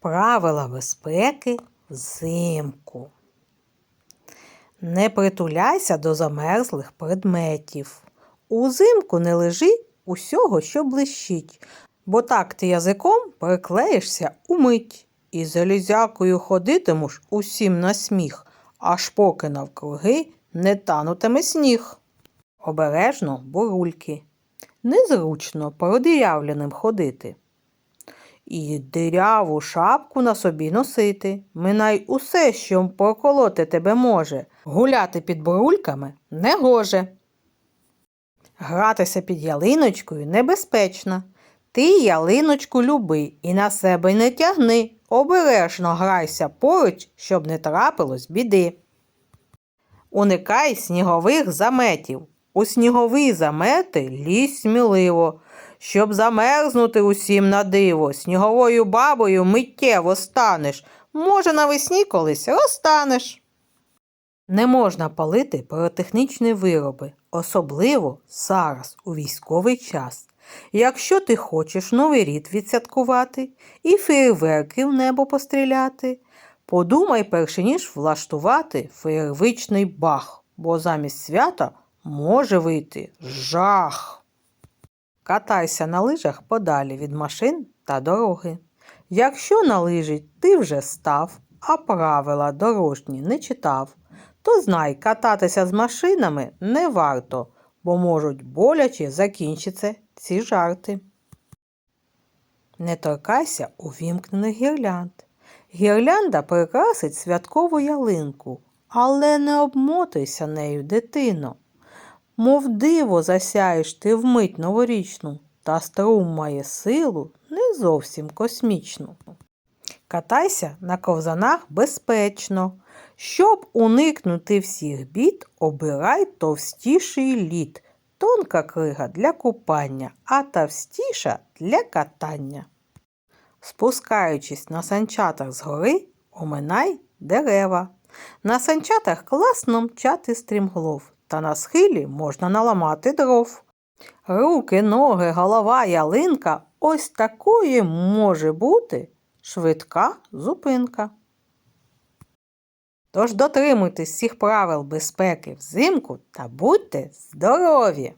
Правила безпеки взимку. Не притуляйся до замерзлих предметів. Узимку не лежи усього, що блищить, бо так ти язиком приклеїшся умить. І залізякою ходитимеш усім на сміх, аж поки навкруги не танутиме сніг. Обережно бурульки. Незручно продірявленим ходити. І диряву шапку на собі носити. Минай усе, що проколоти тебе може. Гуляти під бурульками не гоже. Гратися під ялиночкою небезпечно. Ти ялиночку люби і на себе не тягни. Обережно грайся поруч, щоб не трапилось біди. Уникай снігових заметів. У снігові замети лізь сміливо, щоб замерзнути усім на диво. Сніговою бабою миттєво станеш. Може, навесні колись розстанеш. Не можна палити пиротехнічні вироби, особливо зараз, у військовий час. Якщо ти хочеш новий рік відсвяткувати і фейерверки в небо постріляти, подумай перше ніж влаштувати феєрвичний бах, бо замість свята може вийти жах. Катайся на лижах подалі від машин та дороги. Якщо на лижі ти вже став, а правила дорожні не читав, то знай, кататися з машинами не варто, бо можуть боляче закінчитися ці жарти. Не торкайся увімкнених гірлянд. Гірлянда прикрасить святкову ялинку, але не обмотуйся нею, дитино. Мов диво засяєш ти вмить новорічну, та струм має силу не зовсім космічну. Катайся на ковзанах безпечно. Щоб уникнути всіх бід, обирай товстіший лід. Тонка крига для купання, а товстіша для катання. Спускаючись на санчатах з гори, оминай дерева. На санчатах класно мчати стрімглов, та на схилі можна наламати дров. Руки, ноги, голова, ялинка ось такої може бути швидка зупинка. Тож дотримуйтесь всіх правил безпеки взимку та будьте здорові!